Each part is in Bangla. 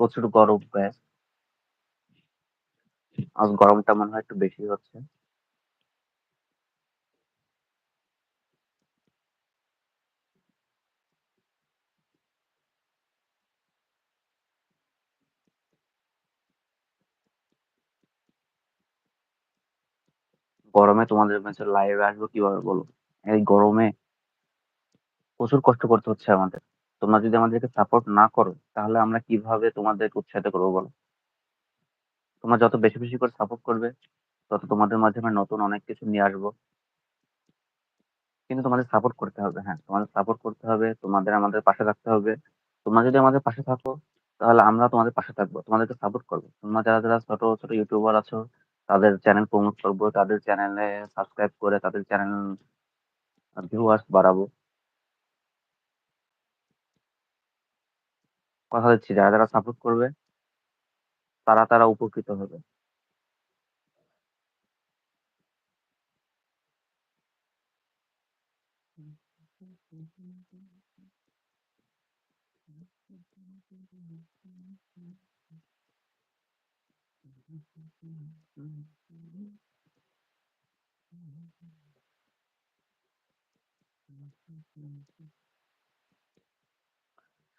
প্রচুর গরম গায়ে। আজ গরমটা মনে হয় একটু বেশি হচ্ছে। গরমে তোমাদের কাছে লাইভে আসব কীভাবে বলো? এই গরমে প্রচুর কষ্ট করতে হচ্ছে আমাদের। তোমরা যদি আমাদেরকে সাপোর্ট না করো তাহলে আমরা কীভাবে তোমাদেরকে উৎসাহিত করব বলো? তোমরা যত বেশি, বেশি করে সাপোর্ট করবে তত তোমাদের মাধ্যমে নতুন অনেক কিছু নিয়ে আসব। কিন্তু তোমাদের সাপোর্ট করতে হবে। হ্যাঁ, তোমাদের সাপোর্ট করতে হবে। তোমাদের আমাদের পাশে থাকতে হবে। তোমরা যদি আমাদের পাশে থাকো তাহলে আমরা তোমাদের পাশে থাকব। তোমাদেরকে সাপোর্ট করব। তোমরা যারা, যারা ছোট, ছোট ইউটিউবার আছো তাদের চ্যানেল প্রমোট করব। তাদের চ্যানেলে সাবস্ক্রাইব করে তাদের চ্যানেল ভিউয়ার্স বাড়াবো। কথা দিচ্ছি যারা, যারা সাপোর্ট করবে তারা, তারা উপকৃত হবে।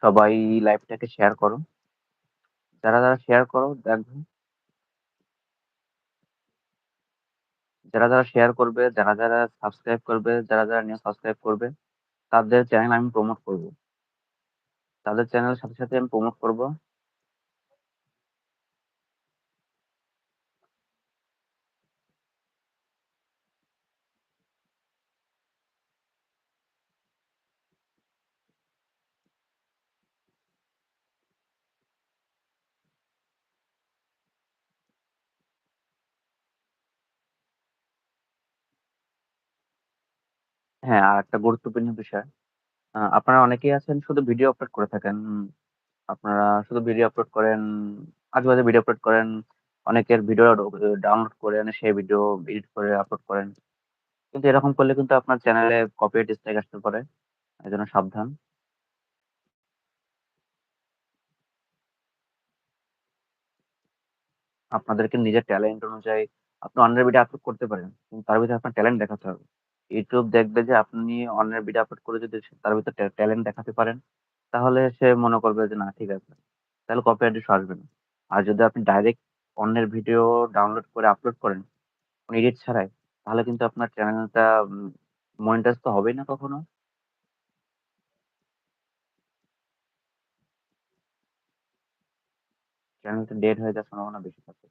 সবাই লাইভটাকে শেয়ার করো। যারা, যারা শেয়ার করো দেখবেন যারা, যারা শেয়ার করবে, যারা, যারা সাবস্ক্রাইব করবে, যারা, যারা নিয়ে সাবস্ক্রাইব করবে তাদের চ্যানেল আমি প্রমোট করব। তাদের চ্যানেলের সাথে, সাথে আমি প্রমোট করব। হ্যাঁ, আরেকটা গুরুত্বপূর্ণ বিষয়। আপনারা অনেকেই আছেন শুধু ভিডিও আপলোড করে থাকেন। আপনারা শুধু ভিডিও আপলোড করেন, আজেবাজে ভিডিও আপলোড করেন। অনেকের ভিডিও ডাউনলোড করে এনে সেই ভিডিও এডিট করে আপলোড করেন। কিন্তু এরকম করলে কিন্তু আপনার চ্যানেলে কপিরাইট স্ট্রাইক আসতে পারে। এজন্য সাবধান। আপনাদেরকে নিজের ট্যালেন্ট অনুযায়ী আপনি অন্যের ভিডিও আপলোড করতে পারেন। কিন্তু তার ভিতরে আপনার ট্যালেন্ট দেখাতে হবে। ইউটিউব দেখবে যে আপনি অন্যের ভিডিও আপলোড করে যদি তার ভিতর ট্যা ট্যালেন্ট দেখাতে পারেন, তাহলে সে মনে করবে যে না ঠিক আছে। তাহলে কপিরাইট ইস্যু আসবে না। আর যদি আপনি ডাইরেক্ট অন্যের ভিডিও ডাউনলোড করে আপলোড করেন, এডিট ছাড়াই, তাহলে কিন্তু আপনার চ্যানেলটা মনিটাইজ তো হবেই না কখনো। চ্যানেলটা ডেড হয়ে যাওয়ার সম্ভাবনা বেশি থাকে।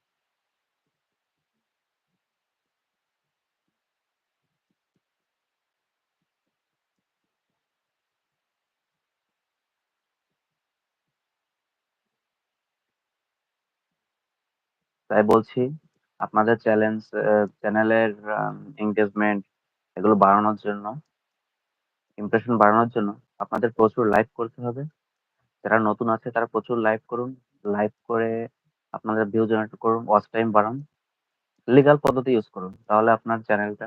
তাই বলছি আপনাদের চ্যালেঞ্জ চ্যানেলের এঙ্গেজমেন্ট এগুলো বাড়ানোর জন্য ইমপ্রেশন বাড়ানোর জন্য আপনাদের প্রচুর লাইভ করতে হবে। যারা নতুন আছে তারা প্রচুর লাইভ করুন। লাইভ করে আপনাদের ভিউ জেনারেট করুন, ওয়াচ টাইম বাড়ান। লিগাল পদ্ধতি ইউজ করুন। তাহলে আপনার চ্যানেলটা